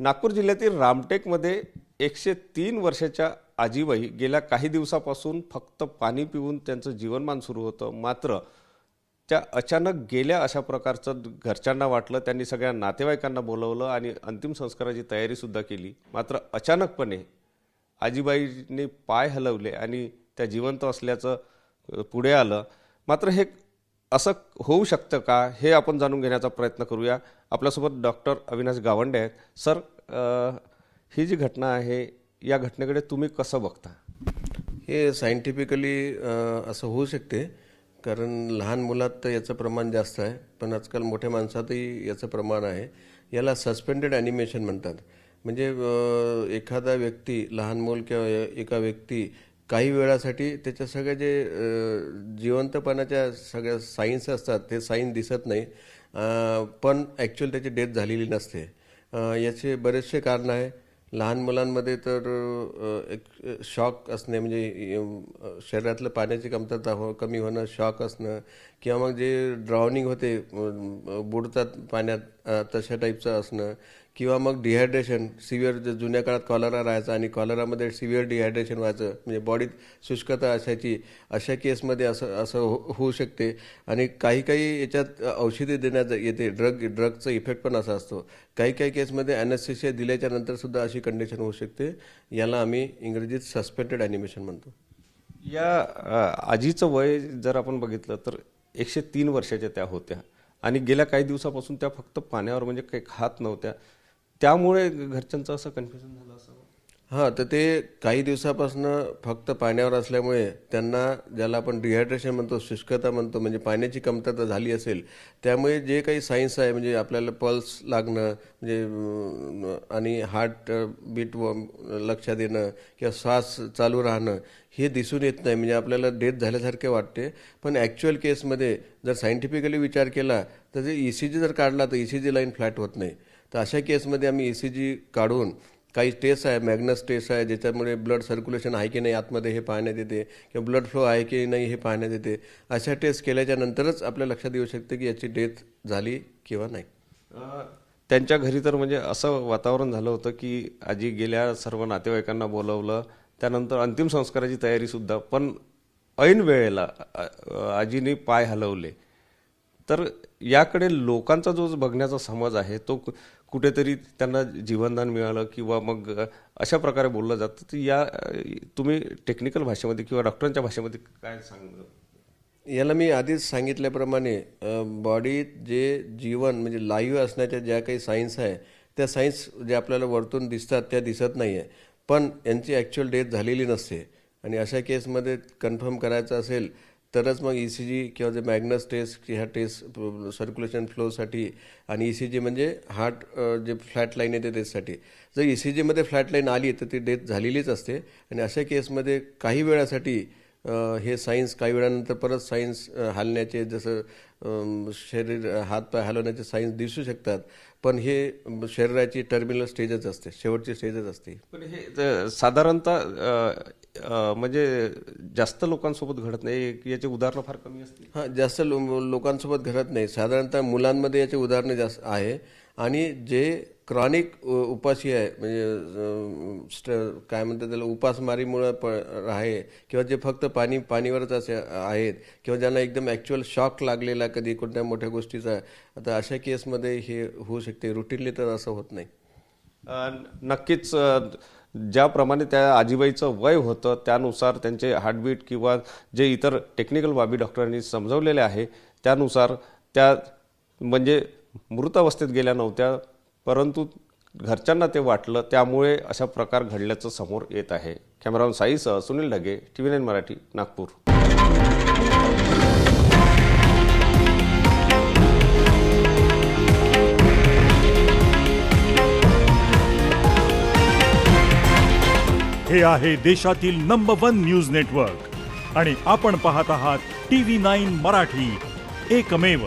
नागपूर जिल्ह्यातील रामटेकमध्ये एकशे तीन वर्षाच्या आजीबाई गेल्या काही दिवसापासून फक्त पाणी पिऊन त्यांचं जीवनमान सुरू होतं. मात्र त्या अचानक गेल्या अशा प्रकारचं घरच्यांना वाटलं त्यांनी सगळ्या नातेवाईकांना बोलवलं आणि अंतिम संस्काराची तयारीसुद्धा केली. मात्र अचानकपणे आजीबाईंनी पाय हलवले आणि त्या जिवंत असल्याचं पुढे आलं. मात्र हे असं होऊ शकतं का? हे आपण जाणून घेण्याचा प्रयत्न करूया. आपल्यासोबत डॉक्टर अविनाश गावंडे आहेत. सर अ, ही जी घटना आहे या घटनेकडे तुम्ही कसं बघता? हे सायंटिफिकली असं होऊ शकते. कारण लहान मुलात तर याचं प्रमाण जास्त आहे. पण आजकाल मोठ्या माणसातही याचं प्रमाण आहे. याला सस्पेंडेड ॲनिमेशन म्हणतात. म्हणजे अ, एखादा व्यक्ती लहान मूल किंवा एका व्यक्ती काही वेळासाठी त्याच्या सगळ्या जे जिवंतपणाच्या सगळ्या साईन्स असतात ते साईन दिसत नाही. पण ॲक्च्युअल त्याची डेथ झालेली नसते. याचे बरेचसे कारण आहे. लहान मुलांमध्ये तर एक शॉक असणे म्हणजे शरीरातलं पाण्याची कमतरता हो कमी होणं शॉक असणं किंवा मग जे ड्राउनिंग होते बुडतात पाण्यात तशा टाईपचं असणं. किंवा मग डिहायड्रेशन सिव्हिअर जुन्या काळात कॉलरा राहायचा आणि कॉलरामध्ये सिव्हिअर डिहायड्रेशन व्हायचं म्हणजे बॉडीत शुष्कता असायची अशा केसमध्ये असं असं हो- होऊ शकते. आणि काही काही याच्यात औषधी देण्यात येते ड्रग ड्रगचा इफेक्ट पण असा असतो. काही काही केसमध्ये अॅनेस्थेशिया दिल्याच्या नंतरसुद्धा अशी कंडिशन होऊ शकते. याला आम्ही इंग्रजीत सस्पेंडेड ॲनिमेशन म्हणतो. या आजीचं वय जर आपण बघितलं तर एकशे तीन वर्षाच्या त्या होत्या. आणि गेल्या काही दिवसापासून त्या फक्त पाण्यावर म्हणजे काही खात नव्हत्या. त्यामुळे घरच्यांचं असं कन्फ्युजन झालं असं. हां तर ते काही दिवसापासून फक्त पाण्यावर असल्यामुळे त्यांना ज्याला आपण डिहायड्रेशन म्हणतो शुष्कता म्हणतो म्हणजे पाण्याची कमतरता झाली असेल त्यामुळे जे काही सायन्स आहे म्हणजे आपल्याला पल्स लागणं म्हणजे आणि हार्ट बीट व लक्षात येणं किंवा श्वास चालू राहणं हे दिसून येत नाही म्हणजे आपल्याला डेथ झाल्यासारखे वाटते. पण ॲक्च्युअल केसमध्ये जर सायंटिफिकली विचार केला तर जे ई सी जी जर काढला तर E C G line flat होत नाही. तर अशा केसमध्ये आम्ही ई सी जी काढून काही टेस्ट आहे मॅग्नस टेस्ट आहे ज्याच्यामुळे ब्लड सर्क्युलेशन आहे की नाही आतमध्ये हे पाहण्यात येते किंवा ब्लड फ्लो आहे की नाही हे पाहण्यात येते. अशा टेस्ट केल्याच्या नंतरच आपल्या लक्षात येऊ शकते की याची डेथ झाली किंवा नाही. त्यांच्या घरी तर म्हणजे असं वातावरण झालं होतं की आजी गेल्या सर्व नातेवाईकांना बोलवलं त्यानंतर अंतिम संस्काराची तयारीसुद्धा पण ऐन वेळेला आजीने पाय हलवले. तर याकडे लोकांचा जो बघण्याचा समज आहे तो कु- कुठेतरी त्यांना जीवनदान मिळालं किंवा मग अशा प्रकारे बोललं जातं तर या तुम्ही टेक्निकल भाषेमध्ये किंवा डॉक्टरांच्या भाषेमध्ये काय सांग याला मी आधीच सांगितल्याप्रमाणे बॉडीत जे जीवन म्हणजे लाईव्ह असण्याच्या ज्या काही सायन्स आहे त्या सायन्स जे आपल्याला वरतून दिसतात त्या दिसत नाही आहे पण यांची ॲक्च्युअल डेथ झालेली नसते. आणि अशा केसमध्ये कन्फर्म करायचं असेल तरच मग ई सी जी किंवा जे मॅग्नस टेस्ट ह्या टेस्ट सर्क्युलेशन फ्लोसाठी आणि ई सी जी म्हणजे हार्ट जे फ्लॅट लाईन येते त्याच्यासाठी. जर ई सी जीमध्ये फ्लॅट लाईन आली तर ती डेथ झालेलीच असते. आणि अशा केसमध्ये काही वेळासाठी हे सायन्स काही वेळानंतर परत सायन्स हलण्याचे जसं शरीर हातपाय हलवण्याचे सायन्स दिसू शकतात पण हे शरीराची टर्मिनल स्टेजच असते शेवटची स्टेजच असते. पण हे साधारणतः म्हणजे जास्त लोकांसोबत घडत नाही याचे उदाहरणं फार कमी असतील. हां जास्त लो लोकांसोबत घडत नाही. साधारणतः मुलांमध्ये याचे उदाहरणे जास्त आहे. आणि जे क्रॉनिक उपाशी आहे. म्हणजे स्ट काय म्हणतात त्याला उपासमारीमुळं प आहे. किंवा जे फक्त पाणी पाणीवरच असे आहेत. किंवा ज्यांना एकदम ॲक्च्युअल शॉक लागलेला कधी कोणत्या मोठ्या गोष्टीचा आता अशा केसमध्ये हे होऊ शकते. रुटीनली तर असं होत नाही. नक्कीच ज्याप्रमाणे त्या आजीबाईचं वय होतं त्यानुसार त्यांचे हार्टबीट किंवा जे इतर टेक्निकल बाबी डॉक्टरांनी समजवलेले आहे त्यानुसार त्या म्हणजे मृतावस्थेत गेल्या नव्हत्या. परंतु घरच्यांना ते वाटलं त्यामुळे अशा प्रकार घडल्याचं समोर येत आहे. Cameraman साईसह Sunil Dhage T V nine Marathi Nagpur. हे आहे देशातील नंबर वन न्यूज नेटवर्क आणि आपण पाहत आहात टी व्ही नाईन मराठी. एकमेव